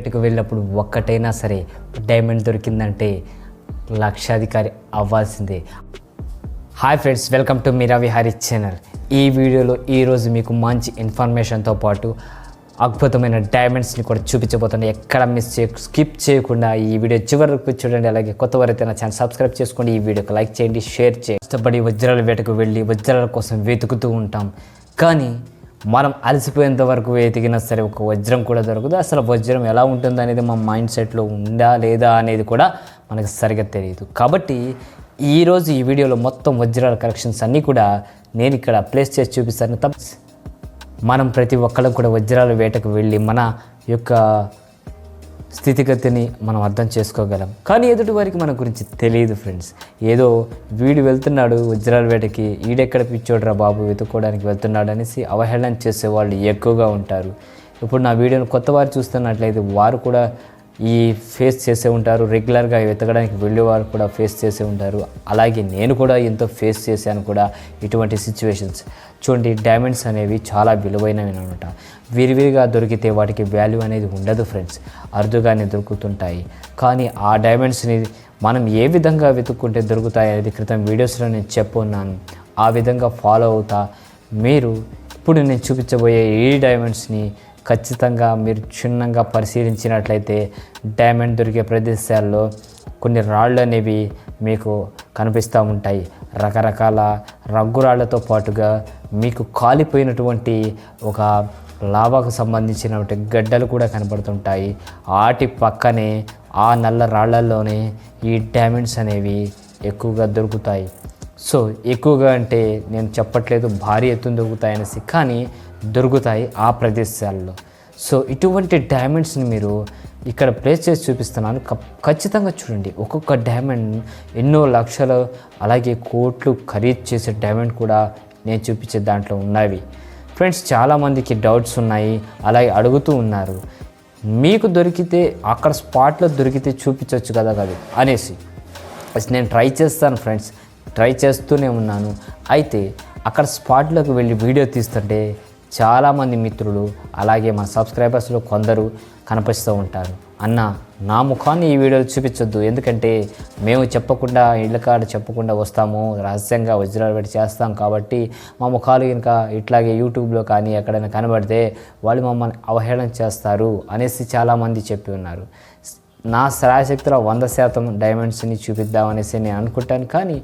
బయటకు వెళ్ళినప్పుడు ఒక్కటైనా సరే డైమండ్ దొరికిందంటే లక్షాధికారి అవ్వాల్సిందే. Hi friends welcome to Meera Vihari channel ఈ వీడియోలో ఈరోజు మీకు మంచి ఇన్ఫర్మేషన్తో పాటు అద్భుతమైన డైమండ్స్ని కూడా చూపించబోతుంది ఎక్కడ మిస్ చే స్కిప్ చేయకుండా ఈ వీడియో చివరి చూడండి. అలాగే కొత్త వారైతే నా ఛానల్ సబ్స్క్రైబ్ చేసుకోండి. ఈ వీడియోకి లైక్ చేయండి షేర్ చేయండి. ఇష్టపడి వజ్రాల వేటకు వెళ్ళి వజ్రాల కోసం వెతుకుతూ ఉంటాం. కానీ మనం అలసిపోయేంత వరకు వెతికినా సరే ఒక వజ్రం కూడా దొరకదు. అసలు వజ్రం ఎలా ఉంటుంది అనేది మన మైండ్ సెట్లో ఉందా లేదా అనేది కూడా మనకు సరిగ్గా తెలియదు. కాబట్టి ఈరోజు ఈ వీడియోలో మొత్తం వజ్రాల కలెక్షన్స్ అన్నీ కూడా నేను ఇక్కడ ప్లేస్ చేసి చూపిస్తాను. తప్ప మనం ప్రతి ఒక్కళ్ళం కూడా వజ్రాల వేటకు వెళ్ళి మన యొక్క స్థితిగతిని మనం అర్థం చేసుకోగలం. కానీ ఎదుటి వారికి మన గురించి తెలియదు ఫ్రెండ్స్. ఏదో వీడు వెళ్తున్నాడు వజ్రాల వేటకి ఈడెక్కడ పిచ్చోడ్రా బాబు వెతుక్కోవడానికి వెళ్తున్నాడు అనేసి అవహేళన చేసే వాళ్ళు ఎక్కువగా ఉంటారు. ఇప్పుడు నా వీడియోని కొత్త వారు చూస్తున్నట్లయితే వారు కూడా ఈ ఫేస్ చేసే ఉంటారు. రెగ్యులర్గా వెతకడానికి వెళ్ళేవారు కూడా ఫేస్ చేసే ఉంటారు. అలాగే నేను కూడా ఎంతో ఫేస్ చేశాను కూడా ఇటువంటి సిచ్యువేషన్స్. చూడండి డైమండ్స్ అనేవి చాలా విలువైనవి అనమాట. విరివిరిగా దొరికితే వాటికి వాల్యూ అనేది ఉండదు ఫ్రెండ్స్. అరుదుగానే దొరుకుతుంటాయి. కానీ ఆ డైమండ్స్ని మనం ఏ విధంగా వెతుక్కుంటే దొరుకుతాయి అనేది క్రితం వీడియోస్లో నేను చెప్పున్నాను. ఆ విధంగా ఫాలో అవుతా. మీరు ఇప్పుడు నేను చూపించబోయే ఈ డైమండ్స్ని ఖచ్చితంగా మీరు క్షుణ్ణంగా పరిశీలించినట్లయితే డైమండ్ దొరికే ప్రదేశాల్లో కొన్ని రాళ్ళు అనేవి మీకు కనిపిస్తూ ఉంటాయి. రకరకాల రంగురాళ్ళతో పాటుగా మీకు కాలిపోయినటువంటి ఒక లావాకు సంబంధించినటువంటి గడ్డలు కూడా కనబడుతుంటాయి. వాటి పక్కనే ఆ నల్ల రాళ్ళలోనే ఈ డైమండ్స్ అనేవి ఎక్కువగా దొరుకుతాయి. సో ఎక్కువగా అంటే నేను చెప్పట్లేదు భారీ ఎత్తున దొరుకుతాయనేసి కానీ దొరుకుతాయి ఆ ప్రదేశాల్లో. సో ఇటువంటి డైమండ్స్ని మీరు ఇక్కడ ప్లేస్ చేసి చూపిస్తున్నాను. ఖచ్చితంగా చూడండి. ఒక్కొక్క డైమండ్ ఎన్నో లక్షలు అలాగే కోట్లు ఖరీదు చేసే డైమండ్ కూడా నేను చూపించే దాంట్లో ఉన్నవి. ఫ్రెండ్స్ చాలామందికి డౌట్స్ ఉన్నాయి. అలాగే అడుగుతూ ఉన్నారు. మీకు దొరికితే అక్కడ స్పాట్లో దొరికితే చూపించవచ్చు కదా కదా అనేసి. నేను ట్రై చేస్తాను ఫ్రెండ్స్ ట్రై చేస్తూనే ఉన్నాను. అయితే అక్కడ స్పాట్లోకి వెళ్ళి వీడియో తీస్తుంటే చాలామంది మిత్రులు అలాగే మన సబ్స్క్రైబర్స్లో కొందరు కనిపిస్తూ ఉంటారు. అన్న నా ముఖాన్ని ఈ వీడియోలో చూపించొద్దు. ఎందుకంటే మేము చెప్పకుండా ఇళ్ళ కాడ చెప్పకుండా వస్తాము. రహస్యంగా వజ్రాలు పెట్టి చేస్తాం కాబట్టి మా ముఖాలు ఇంకా ఇట్లాగే యూట్యూబ్లో కానీ ఎక్కడైనా కనబడితే వాళ్ళు మమ్మల్ని అవహేళన చేస్తారు అనేసి చాలామంది చెప్పి ఉన్నారు. నా శ్రాయశక్తిలో వంద శాతం డైమండ్స్ని చూపిద్దామనేసి నేను అనుకుంటాను. కానీ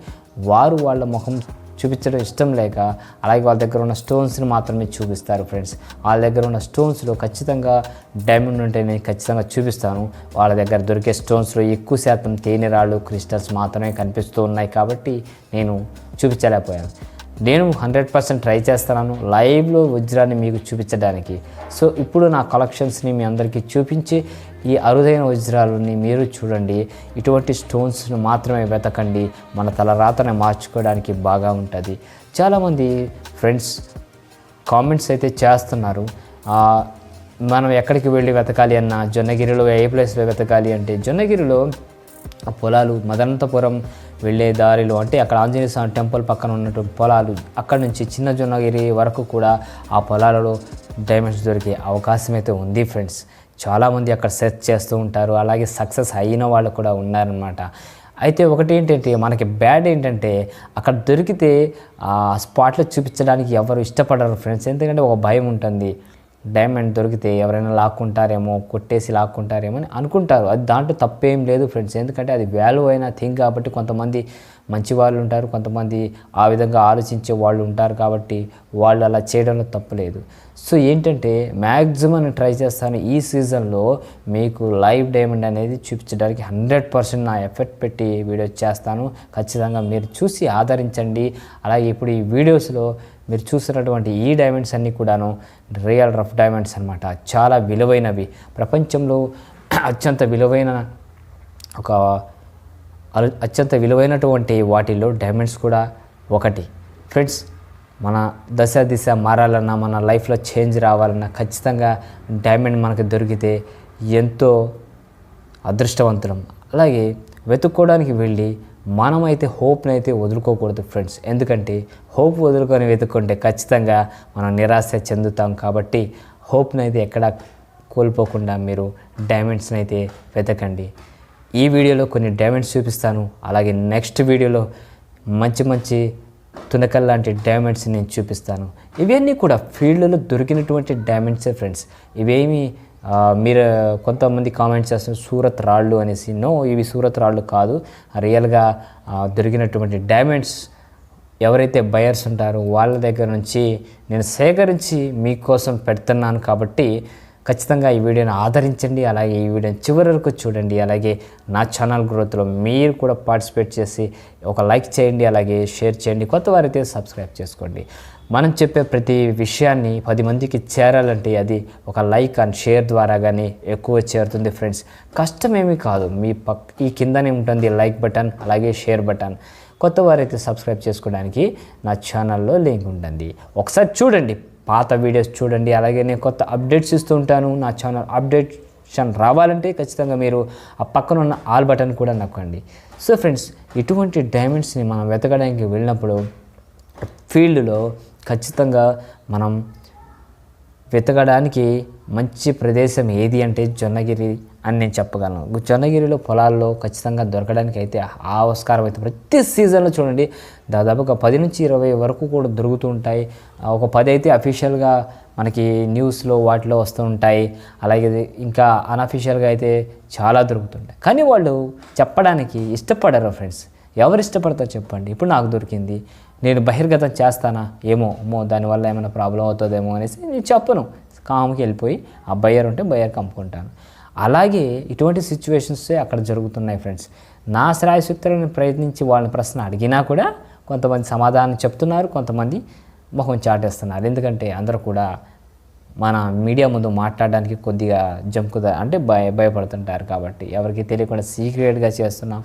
వారు వాళ్ళ ముఖం చూపించడం ఇష్టం లేక అలాగే వాళ్ళ దగ్గర ఉన్న స్టోన్స్ని మాత్రమే చూపిస్తారు ఫ్రెండ్స్ వాళ్ళ దగ్గర ఉన్న స్టోన్స్లో ఖచ్చితంగా డైమండ్ ఉంటే నేను ఖచ్చితంగా చూపిస్తాను. వాళ్ళ దగ్గర దొరికే స్టోన్స్లో ఎక్కువ శాతం తేనె రాళ్ళు క్రిస్టల్స్ మాత్రమే కనిపిస్తూ ఉన్నాయి కాబట్టి నేను చూపించలేకపోయాను. నేను హండ్రెడ్ పర్సెంట్ ట్రై చేస్తున్నాను లైవ్లో వజ్రాన్ని మీకు చూపించడానికి. సో ఇప్పుడు నా కలెక్షన్స్ని మీ అందరికీ చూపించి ఈ అరుదైన వజ్రాలని మీరు చూడండి. ఇటువంటి స్టోన్స్ను మాత్రమే వెతకండి. మన తలరాతను మార్చుకోవడానికి బాగా ఉంటుంది. చాలామంది ఫ్రెండ్స్ కామెంట్స్ అయితే చేస్తున్నారు. మనం ఎక్కడికి వెళ్ళి వెతకాలి అన్న జొన్నగిరిలో ఏ ప్లేస్లో వెతకాలి అంటే జొన్నగిరిలో పొలాలు మదనంతపురం వెళ్ళే దారిలో అంటే అక్కడ ఆంజనేయ స్వామి టెంపుల్ పక్కన ఉన్నటువంటి పొలాలు అక్కడ నుంచి చిన్న జొన్నగిరి వరకు కూడా ఆ పొలాలలో డైమండ్స్ దొరికే అవకాశం అయితే ఉంది ఫ్రెండ్స్ చాలామంది అక్కడ సెర్చ్ చేస్తూ ఉంటారు అలాగే సక్సెస్ అయిన వాళ్ళు కూడా ఉన్నారనమాట అయితే ఒకటి ఏంటంటే మనకి బ్యాడ్ ఏంటంటే అక్కడ దొరికితే ఆ స్పాట్లో చూపించడానికి ఎవరు ఇష్టపడరు ఫ్రెండ్స్ ఎందుకంటే ఒక భయం ఉంటుంది. డైమండ్ దొరికితే ఎవరైనా లాక్కుంటారేమో కొట్టేసి లాక్కుంటారేమో అని అనుకుంటారు. అది దాంట్లో తప్పేం లేదు ఫ్రెండ్స్ ఎందుకంటే అది వాల్యూ అయిన థింగ్ కాబట్టి కొంతమంది మంచి వాళ్ళు ఉంటారు కొంతమంది ఆ విధంగా ఆలోచించే వాళ్ళు ఉంటారు కాబట్టి వాళ్ళు అలా చేయడంలో తప్పలేదు సో ఏంటంటే మ్యాక్సిమం నేను ట్రై చేస్తాను ఈ సీజన్లో మీకు లైవ్ డైమండ్ అనేది చూపించడానికి హండ్రెడ్ పర్సెంట్ నా ఎఫర్ట్ పెట్టి వీడియో చేస్తాను. ఖచ్చితంగా మీరు చూసి ఆదరించండి. అలాగే ఇప్పుడు ఈ వీడియోస్లో మీరు చూసినటువంటి ఈ డైమండ్స్ అన్నీ కూడాను రియల్ రఫ్ డైమండ్స్ అనమాట చాలా విలువైనవి. ప్రపంచంలో అత్యంత విలువైన ఒక అత్యంత విలువైనటువంటి వాటిల్లో డైమండ్స్ కూడా ఒకటి. ఫ్రెండ్స్ మన దశ దిశ మారాలన్నా మన లైఫ్లో చేంజ్ రావాలన్నా ఖచ్చితంగా డైమండ్ మనకు దొరికితే ఎంతో అదృష్టవంతులం. అలాగే వెతుక్కోవడానికి వెళ్ళి మనమైతే హోప్ని అయితే వదులుకోకూడదు ఫ్రెండ్స్ ఎందుకంటే హోప్ వదులుకొని వెతుక్కుంటే ఖచ్చితంగా మనం నిరాశ చెందుతాం కాబట్టి హోప్ని అయితే ఎక్కడ కోల్పోకుండా మీరు డైమండ్స్ని అయితే వెతకండి. ఈ వీడియోలో కొన్ని డైమండ్స్ చూపిస్తాను. అలాగే నెక్స్ట్ వీడియోలో మంచి మంచి తునకల్ లాంటి డైమండ్స్ నేను చూపిస్తాను. ఇవన్నీ కూడా ఫీల్డ్లో దొరికినటువంటి డైమండ్సే ఫ్రెండ్స్ ఇవేమి మీరు కొంతమంది కామెంట్స్ చేస్తున్నారు సూరత్ రాళ్ళు అనేసి. నో ఇవి సూరత్ రాళ్ళు కాదు. రియల్గా దొరికినటువంటి డైమండ్స్ ఎవరైతే బయర్స్ ఉంటారో వాళ్ళ దగ్గర నుంచి నేను సేకరించి మీకోసం పెడుతున్నాను కాబట్టి ఖచ్చితంగా ఈ వీడియోని ఆదరించండి. అలాగే ఈ వీడియోని చివరి వరకు చూడండి. అలాగే నా ఛానల్ గ్రోత్లో మీరు కూడా పార్టిసిపేట్ చేసి ఒక లైక్ చేయండి అలాగే షేర్ చేయండి. కొత్త వారైతే సబ్స్క్రైబ్ చేసుకోండి. మనం చెప్పే ప్రతి విషయాన్ని పది మందికి చేరాలంటే అది ఒక లైక్ అండ్ షేర్ ద్వారా కానీ ఎక్కువ చేరుతుంది ఫ్రెండ్స్. కష్టమేమీ కాదు. మీ పక్ ఈ కిందనే ఉంటుంది లైక్ బటన్ అలాగే షేర్ బటన్. కొత్త వారైతే సబ్స్క్రైబ్ చేసుకోవడానికి నా ఛానల్లో లింక్ ఉంటుంది ఒకసారి చూడండి. పాత వీడియోస్ చూడండి. అలాగే నేను కొత్త అప్డేట్స్ ఇస్తూ ఉంటాను. నా ఛానల్ అప్డేషన్ రావాలంటే ఖచ్చితంగా మీరు ఆ పక్కన ఉన్న ఆల్ బటన్ కూడా నొక్కండి. సో ఫ్రెండ్స్ ఇటువంటి డైమండ్స్ని మనం వెతకడానికి వెళ్ళినప్పుడు ఫీల్డ్లో ఖచ్చితంగా మనం వెతకడానికి మంచి ప్రదేశం ఏది అంటే జొన్నగిరి అని నేను చెప్పగలను. జొన్నగిరిలో పొలాల్లో ఖచ్చితంగా దొరకడానికి అయితే ఆస్కారం అయితే ప్రతి సీజన్లో చూడండి దాదాపుగా పది నుంచి ఇరవై వరకు కూడా దొరుకుతూ ఉంటాయి. ఒక పది అయితే అఫీషియల్గా మనకి న్యూస్లో వాటిలో వస్తూ ఉంటాయి. అలాగే ఇంకా అన్అఫీషియల్గా అయితే చాలా దొరుకుతుంటాయి కానీ వాళ్ళు చెప్పడానికి ఇష్టపడరు ఫ్రెండ్స్. ఎవరు ఇష్టపడతారో చెప్పండి? ఇప్పుడు నాకు దొరికింది. నేను బహిర్గతం చేస్తానా? ఏమో అమ్మో దానివల్ల ఏమైనా ప్రాబ్లం అవుతుందేమో అనేసి నేను చెప్పను. కామ్కి వెళ్ళిపోయి ఆ బయ్యర్ ఉంటే బయ్యర్కి అమ్ముకుంటాను అలాగే ఇటువంటి సిచ్యువేషన్సే అక్కడ జరుగుతున్నాయి ఫ్రెండ్స్ నా శ్రాయశక్తులను ప్రయత్నించి వాళ్ళని ప్రశ్న అడిగినా కూడా కొంతమంది సమాధానం చెప్తున్నారు కొంతమంది మొహం చాటేస్తున్నారు. ఎందుకంటే అందరూ కూడా మన మీడియా ముందు మాట్లాడడానికి కొద్దిగా జంకుదా అంటే భయ భయపడుతుంటారు కాబట్టి ఎవరికి తెలియకుండా సీక్రెట్గా చేస్తున్నాం.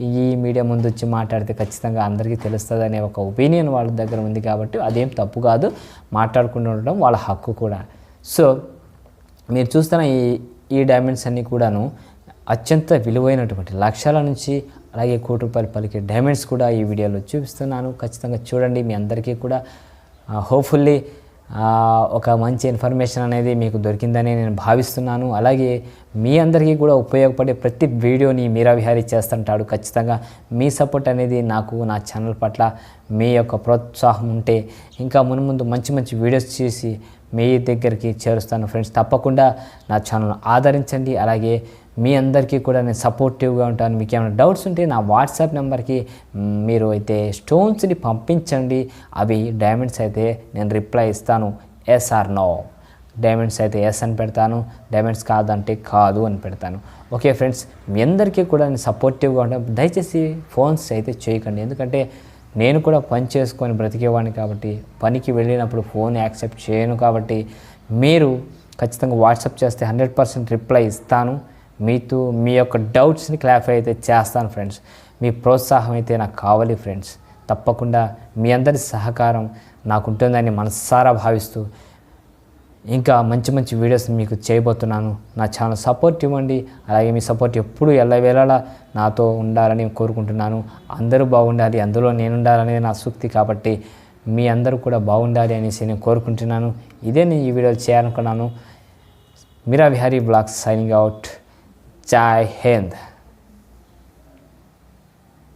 ఈ మీడియా ముందు వచ్చి మాట్లాడితే ఖచ్చితంగా అందరికీ తెలుస్తుంది అనే ఒక ఒపీనియన్ వాళ్ళ దగ్గర ఉంది కాబట్టి అదేం తప్పు కాదు. మాట్లాడుకుంటూ ఉండడం వాళ్ళ హక్కు కూడా. సో మీరు చూస్తున్న ఈ ఈ డైమండ్స్ అన్నీ కూడాను అత్యంత విలువైనటువంటి లక్షల నుంచి అలాగే కోటి రూపాయలు పలికే డైమండ్స్ కూడా ఈ వీడియోలో చూపిస్తున్నాను. ఖచ్చితంగా చూడండి. మీ అందరికీ కూడా హోప్ఫుల్లీ ఒక మంచి ఇన్ఫర్మేషన్ అనేది మీకు దొరికిందని నేను భావిస్తున్నాను. అలాగే మీ అందరికీ కూడా ఉపయోగపడే ప్రతి వీడియోని మీరా విహారీ చేస్తుంటాడు. ఖచ్చితంగా మీ సపోర్ట్ అనేది నాకు నా ఛానల్ పట్ల మీ యొక్క ప్రోత్సాహం ఉంటే ఇంకా మున్ముందు మంచి మంచి వీడియోస్ చేసి మీ దగ్గరికి చేరుస్తాను. ఫ్రెండ్స్ తప్పకుండా నా ఛానల్ ఆదరించండి. అలాగే మీ అందరికీ కూడా నేను సపోర్టివ్గా ఉంటాను. మీకు ఏమైనా డౌట్స్ ఉంటే నా వాట్సాప్ నెంబర్కి మీరు అయితే స్టోన్స్ని పంపించండి. అవి డైమండ్స్ అయితే నేను రిప్లై ఇస్తాను. ఎస్ ఆర్ నో డైమండ్స్ అయితే ఎస్ అని పెడతాను. డైమండ్స్ కాదంటే కాదు అని పెడతాను. ఓకే ఫ్రెండ్స్ మీ అందరికీ కూడా నేను సపోర్టివ్గా ఉంటాను. దయచేసి ఫోన్స్ అయితే చేయకండి. ఎందుకంటే నేను కూడా పని చేసుకొని బ్రతికేవాడిని కాబట్టి పనికి వెళ్ళినప్పుడు ఫోన్ యాక్సెప్ట్ చేయను కాబట్టి మీరు ఖచ్చితంగా వాట్సాప్ చేస్తే హండ్రెడ్ పర్సెంట్ రిప్లై ఇస్తాను. మీతో మీ యొక్క డౌట్స్ని క్లారిఫై అయితే చేస్తాను ఫ్రెండ్స్ మీ ప్రోత్సాహం అయితే నాకు కావాలి ఫ్రెండ్స్ తప్పకుండా మీ అందరి సహకారం నాకు ఉంటుందని మనస్సారా భావిస్తూ ఇంకా మంచి మంచి వీడియోస్ మీకు చేయబోతున్నాను. నా ఛానల్ సపోర్ట్ ఇవ్వండి. అలాగే మీ సపోర్ట్ ఎప్పుడు ఎల్లవేళలా నాతో ఉండాలని కోరుకుంటున్నాను. అందరూ బాగుండాలి. అందులో నేను ఉండాలనేది నా సూక్తి కాబట్టి మీ అందరూ కూడా బాగుండాలి అనేసి నేను కోరుకుంటున్నాను. ఇదే నేను ఈ వీడియోలు చేయాలనుకున్నాను. Meera Vihari vlogs signing out ใจ hand